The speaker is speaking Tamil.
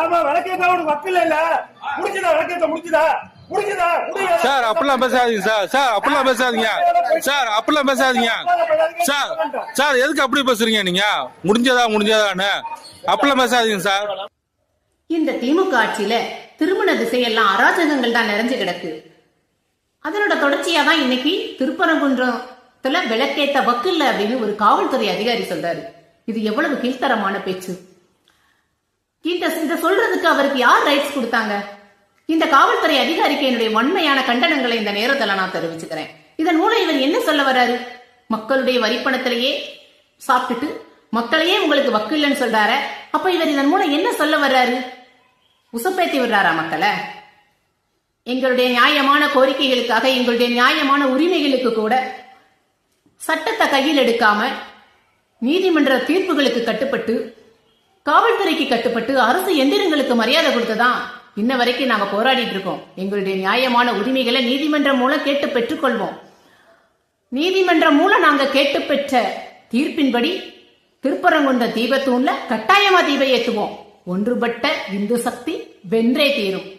ஆமா விளக்கேத்த அவனுக்கு வக்கில்ல இல்ல முடிச்சுதா விளக்கேத்த முடிச்சுதா முடிச்சுதா முடியல. சார் அப்படிலாம் பேசாதீங்க சார். சார் அப்படிலாம் பேசாதீங்க. சார் அப்படிலாம் பேசாதீங்க. சார் சார் எதுக்கு அப்படி பேசுறீங்க நீங்க? முடிஞ்சதா முடிஞ்சதான்னு. அப்படிலாம் பேசாதீங்க சார். இந்த திமுக ஆட்சியில திருமண திசையெல்லாம் அராஜகங்கள் தான் நிறைஞ்சு கிடக்கு. அதனோட தொடர்ச்சியா தான் இன்னைக்கு திருப்பரங்குன்றத்துல விளக்கேத்த வக்கில்ல அப்படின்னு ஒரு காவல்துறை அதிகாரி சொல்றாரு. இது எவ்வளவு கீழ்த்தரமான பேச்சு. இந்த இந்த சொல்றதுக்கு அவருக்கு யார் ரைட்ஸ் கொடுத்தாங்க? இந்த காவல்துறை அதிகாரிக்கு என்னுடைய வன்மையான கண்டனங்களை இந்த நேரத்துல நான் தெரிவிச்சுக்கிறேன். இதன் மூலம் இவர் என்ன சொல்ல வர்றாரு? மக்களுடைய வரிப்பணத்திலேயே சாப்பிட்டுட்டு மக்களையே உங்களுக்கு வக்கில்லன்னு சொல்றாரு. அப்ப இவர் இதன் மூலம் என்ன சொல்ல வர்றாரு? உசப்பேத்தி விடுறாரா மக்களை? எங்களுடைய நியாயமான கோரிக்கைகளுக்காக எங்களுடைய நியாயமான உரிமைகளுக்கு கூட சட்டத்தை கையில் எடுக்காம நீதிமன்ற தீர்ப்புகளுக்கு கட்டுப்பட்டு காவல்துறைக்கு கட்டுப்பட்டு அரசு எந்திரங்களுக்கு மரியாதை கொடுத்ததான் இன்ன வரைக்கும் நாங்க போராடிட்டு இருக்கோம். எங்களுடைய நியாயமான உரிமைகளை நீதிமன்றம் மூலம் கேட்டு பெற்றுக்கொள்வோம். நீதிமன்றம் மூலம் நாங்க கேட்டு பெற்ற தீர்ப்பின்படி திருப்பரங்குன்ற தீபத்தூண்ல கட்டாயமா தீபம் ஏத்துவோம். ஒன்றுபட்ட இந்து சக்தி வென்றே தீரும்.